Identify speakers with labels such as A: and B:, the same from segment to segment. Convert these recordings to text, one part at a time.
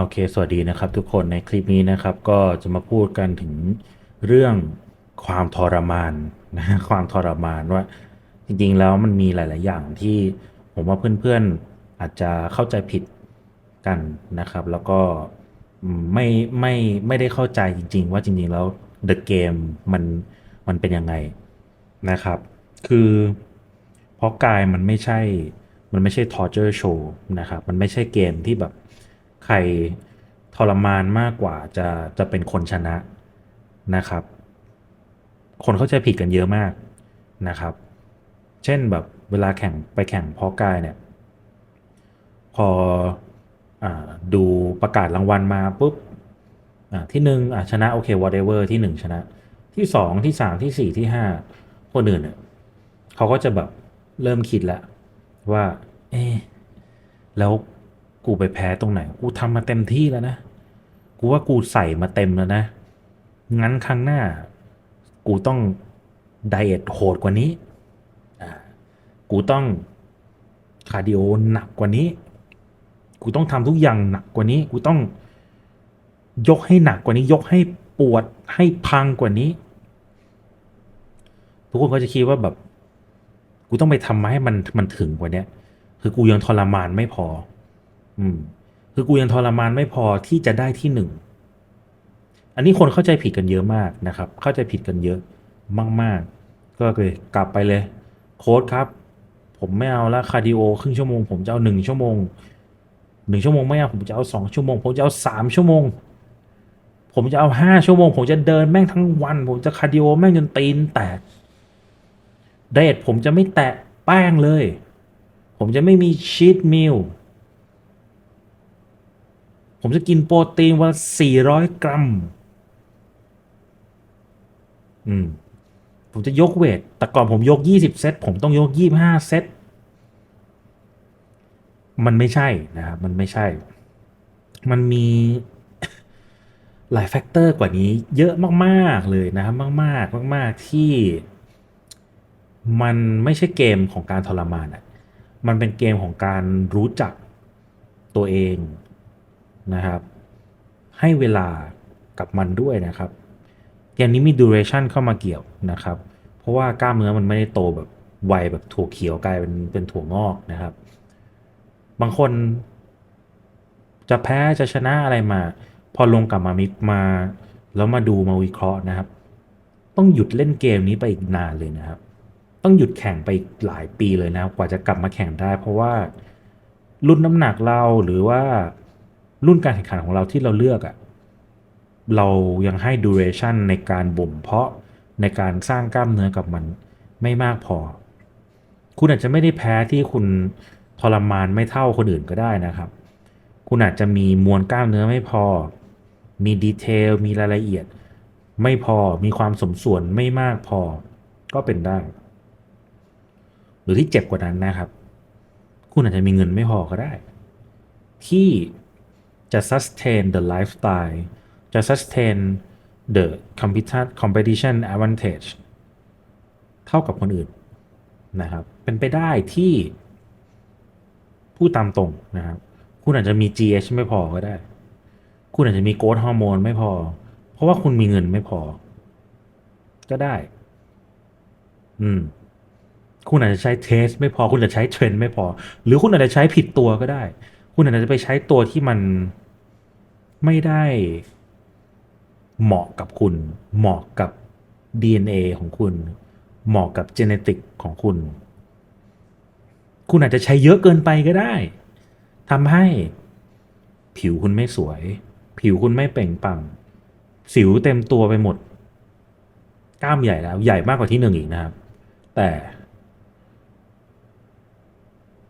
A: โอเค สวัสดีนะครับทุกคนในคลิปนี้นะครับก็จะมาพูดกันถึงเรื่องความทรมานนะความทรมานว่า จริงๆแล้วมันมีหลาย ๆ อย่างที่ผมว่าเพื่อนๆอาจจะเข้าใจผิดกันนะครับ แล้วก็ไม่ไม่ไม่ได้เข้าใจจริง ๆ ว่าจริง ๆ แล้ว The Game มันมันเป็นยังไงนะครับ คือเพราะกายมันไม่ใช่มันไม่ใช่ torture show นะครับ มันไม่ใช่เกมที่แบบ ใครทรมานมากกว่าจะจะเป็นคนชนะนะครับ คนเข้าใจผิดกันเยอะมากนะครับ เช่นแบบเวลาแข่งไปแข่งเพาะกายเนี่ย พออดูประกาศรางวัลมาปุ๊บที่หนึ่งชนะโอเค whatever ที่หนึ่งชนะ ที่สองที่สามที่สี่ที่ห้าคนอื่นเนี่ยเขาก็จะแบบเริ่มคิดแล้วว่า เอ๊แล้ว กูไปแพ้ตรงไหน กูทำมาเต็มที่แล้วนะ กูว่ากูใส่มาเต็มแล้วนะ งั้นครั้งหน้า กูต้องไดเอทโหดกว่านี้ กูต้องคาร์ดิโอหนักกว่านี้ กูต้องทำทุกอย่างหนักกว่านี้ กูต้องยกให้หนักกว่านี้ ยกให้ปวดให้พังกว่านี้ ทุกคนก็จะคิดว่าแบบ กูต้องไปทำมาให้มันมันถึงกว่าเนี้ยคือกูยังทรมานไม่พอ อืม คือกูยังทรมานไม่พอที่จะได้ที่หนึ่ง อันนี้คนเข้าใจผิดกันเยอะมากนะครับ เข้าใจผิดกันเยอะมาก ๆ ก็เลยกลับไปเลย โค้ดครับ ผมไม่เอาละคาร์ดิโอครึ่งชั่วโมง ผมจะเอาหนึ่งชั่วโมงหนึ่งชั่วโมงไม่เอาผมจะเอาสองชั่วโมง ผมจะเอาสามชั่วโมง ผมจะเอาห้าชั่วโมง ผมจะเดินแม่งทั้งวัน ผมจะคาร์ดิโอแม่งจนตีนแตกไดเอทผมจะไม่แตะแป้งเลย ผมจะไม่มีชีทมิล ผมจะกินโปรตีนวันละ400กรัม อืม ผมจะยกเวท แต่ก่อนผมยก20เซต ผมต้องยก25เซต มันไม่ใช่นะครับ มันไม่ใช่ มันมีหลายแฟกเตอร์กว่านี้เยอะมากๆเลยนะครับ มาก ๆ มาก ๆ ที่ มันไม่ใช่เกมของการทรมานอะ มันเป็นเกมของการรู้จักตัวเอง นะครับ ให้เวลากับมันด้วยนะครับเกมนี้มี duration เข้ามาเกี่ยวนะครับ เพราะว่ากล้ามเนื้อมันไม่ได้โตแบบไวแบบถั่วเขียวกลายเป็นเป็นถั่วงอกนะครับ บางคนจะแพ้จะชนะอะไรมา พอลงกลับมามิมา แล้วมาดูมาวิเคราะห์นะครับ ต้องหยุดเล่นเกมนี้ไปอีกนานเลยนะครับ ต้องหยุดแข่งไปหลายปีเลยนะกว่าจะกลับมาแข่งได้ เพราะว่ารุ่นน้ำหนักเราหรือว่า รุ่นการแข่งขันของเราที่เราเลือกอะเรายังให้ duration ในการบ่มเพาะในการสร้างกล้ามเนื้อกับมันไม่มากพอ คุณอาจจะไม่ได้แพ้ที่คุณทรมานไม่เท่าคนอื่นก็ได้นะครับ คุณอาจจะมีมวลกล้ามเนื้อไม่พอ มีดีเทล มีรายละเอียด ไม่พอ มีความสมส่วนไม่มากพอ ก็เป็นได้ หรือที่เจ็บกว่านั้นนะครับ คุณอาจจะมีเงินไม่พอก็ได้ ที่ จะ sustain the lifestyle จะ sustain the competition advantage เท่ากับคนอื่นนะครับ เป็นไปได้ที่พูดตามตรงนะครับ คุณอาจจะมี GH ไม่พอก็ได้ คุณอาจจะมีโกรทฮอร์โมนไม่พอ เพราะว่าคุณมีเงินไม่พอ ก็ได้ อืม คุณอาจจะใช้เทสไม่พอ คุณอาจจะใช้เทรนด์ไม่พอ หรือคุณอาจจะใช้ผิดตัวก็ได้ คุณอาจจะไปใช้ตัวที่มัน ไม่ได้เหมาะกับคุณ เหมาะกับ DNA ของคุณ เหมาะกับเจเนติกของคุณ คุณอาจจะใช้เยอะเกินไปก็ได้ทำให้ ผิวคุณไม่สวย ผิวคุณไม่เปล่งปลั่ง สิวเต็มตัวไปหมด กล้ามใหญ่แล้ว ใหญ่มากกว่าที่หนึ่งอีกนะครับ แต่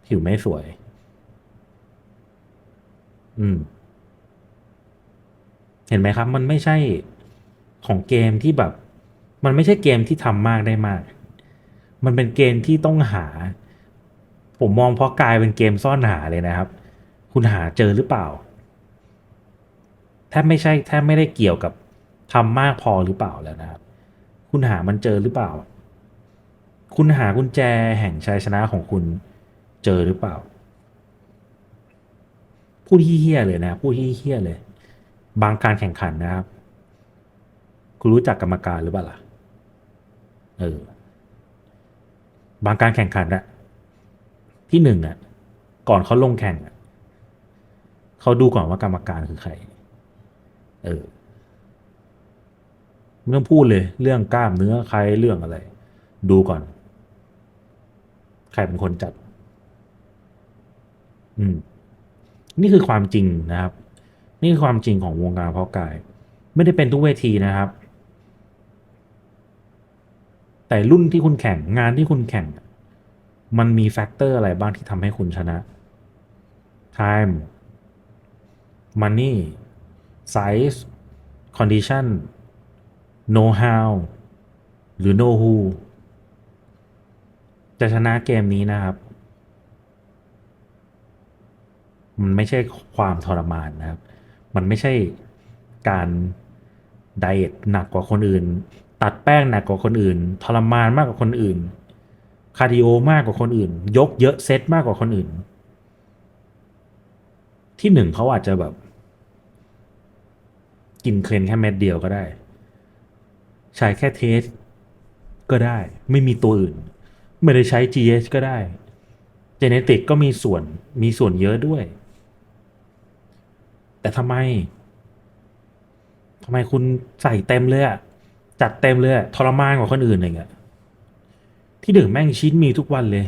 A: ผิวไม่สวย อืม เห็นไหมครับ มันไม่ใช่ของเกมที่แบบ มันไม่ใช่เกมที่ทำมากได้มาก มันเป็นเกมที่ต้องหา ผมมองเพราะกลายเป็นเกมซ่อนหาเลยนะครับ คุณหาเจอหรือเปล่าแทบไม่ใช่แทบไม่ได้เกี่ยวกับทำมากพอหรือเปล่าแล้วนะครับ คุณหามันเจอหรือเปล่า คุณหากุญแจแห่งชัยชนะของคุณเจอหรือเปล่าพูดเฮี้ยเลยนะพูดเฮี้ยเลย บางการแข่งขันนะครับ คุณรู้จักกรรมการหรือเปล่าล่ะเออบางการแข่งขันอะที่หนึ่งอะก่อนเขาลงแข่งอะเขาดูก่อนว่ากรรมการคือใคร เออไม่ต้องพูดเลย เรื่องกล้ามเนื้อใครเรื่องอะไร ดูก่อน ใครเป็นคนจัด อืม นี่คือความจริงนะครับ นี่คือความจริงของวงการเพาะกาย ไม่ได้เป็นทุกเวทีนะครับ แต่รุ่นที่คุณแข่งงานที่คุณแข่ง มันมีแฟกเตอร์อะไรบ้างที่ทำให้คุณชนะ time money size condition know how หรือ know who จะชนะเกมนี้นะครับ มันไม่ใช่ความทรมานนะครับ มันไม่ใช่การไดเอทหนักกว่าคนอื่น ตัดแป้งหนักกว่าคนอื่น ทรมานมากกว่าคนอื่น คาร์ดิโอมากกว่าคนอื่น ยกเยอะเซตมากกว่าคนอื่น ที่หนึ่งเขาอาจจะแบบ กินเคลนแค่เม็ดเดียวก็ได้ ใช้แค่เทสก็ได้ ไม่มีตัวอื่น ไม่ได้ใช้ GH ก็ได้ เจเนติกก็มีส่วนมีส่วนเยอะด้วย แต่ทำไมทำไมคุณใส่เต็มเลยอะจัดเต็มเลยทรมานกว่าคนอื่นอย่างเงี้ยที่หนึ่งแม่งชิ้นมีทุกวันเลย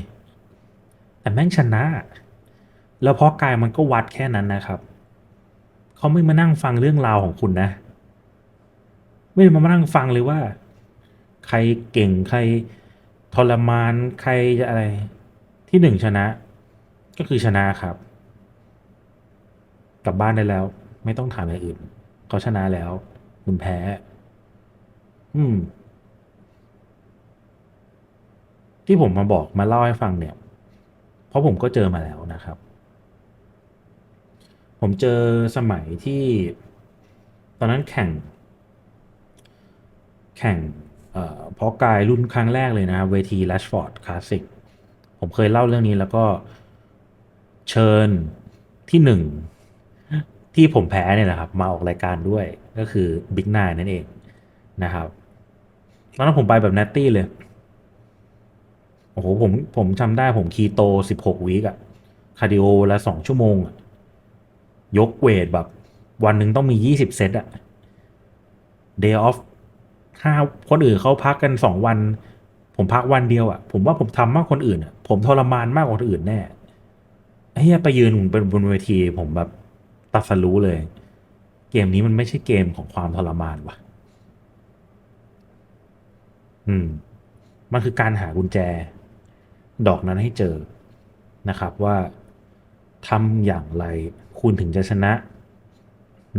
A: แต่แม่งชนะ แล้วเพราะกายมันก็วัดแค่นั้นนะครับเขาไม่มานั่งฟังเรื่องราวของคุณนะ ไม่ได้มานั่งฟังเลยว่า ใครเก่งใครทรมานใครจะอะไร ที่หนึ่งชนะ ก็คือชนะครับ กลับบ้านได้แล้ว ไม่ต้องถามอย่างอื่น เขาชนะแล้ว คุณแพ้ อืม ที่ผมมาบอกมาเล่าให้ฟังเนี่ย เพราะผมก็เจอมาแล้วนะครับ ผมเจอสมัยที่ ตอนนั้นแข่ง แข่งเอ่อเพราะกายรุ่นครั้งแรกเลยนะเวที Rashford Classic ผมเคยเล่าเรื่องนี้แล้วก็เชิญที่หนึ่ง ที่ผมแพ้เนี่ยนะครับ มาออกรายการด้วยก็คือ Big Nine นั่นเองนะครับตอนนั้นผมไปแบบ n นตตี้เลย โอ้โหผมผมจำได้ผมคีโตสิบหกวีกอะคาร์ดิโอละสองชั่วโมงอะยกเวทแบบ วันหนึ่งต้องมียี่สิบเซตอะ day off ห้าคนอื่นเขาพักกันสองวัน ผมพักวันเดียวอะผมว่าผมทำมากคนอื่นอะผมทรมานมากกว่าคนอื่นแน่เฮียไปยืนบนบนเวทีผมแบบ ตัดสรู้เลย เกมนี้มันไม่ใช่เกมของความทรมานว่ะ อืม มันคือการหากุญแจ ดอกนั้นให้เจอนะครับว่าทำอย่างไรคุณถึงจะชนะ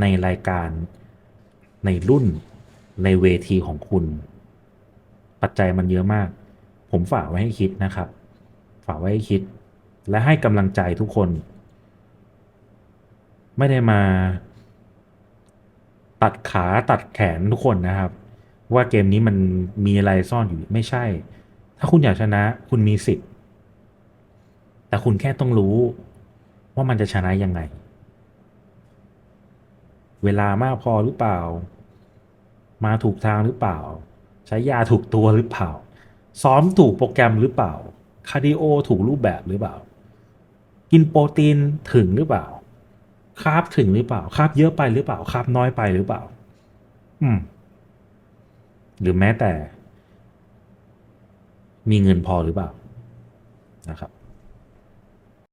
A: ในรายการในรุ่นในเวทีของคุณ ปัจจัยมันเยอะมาก ผมฝากไว้ให้คิดนะครับ ฝากไว้ให้คิด และให้กำลังใจทุกคน ไม่ได้มาตัดขาตัดแขนทุกคนนะครับ ว่าเกมนี้มันมีอะไรซ่อนอยู่ไม่ใช่ ถ้าคุณอยากชนะคุณมีสิทธิ์ แต่คุณแค่ต้องรู้ว่ามันจะชนะยังไง เวลามากพอหรือเปล่า มาถูกทางหรือเปล่า ใช้ยาถูกตัวหรือเปล่า ซ้อมถูกโปรแกรมหรือเปล่าคาร์ดิโอถูกรูปแบบหรือเปล่า กินโปรตีนถึงหรือเปล่า คาบถึงหรือเปล่าคาบเยอะไปหรือเปล่าคาบน้อยไปหรือเปล่า อืม หรือแม้แต่ มีเงินพอหรือเปล่านะครับ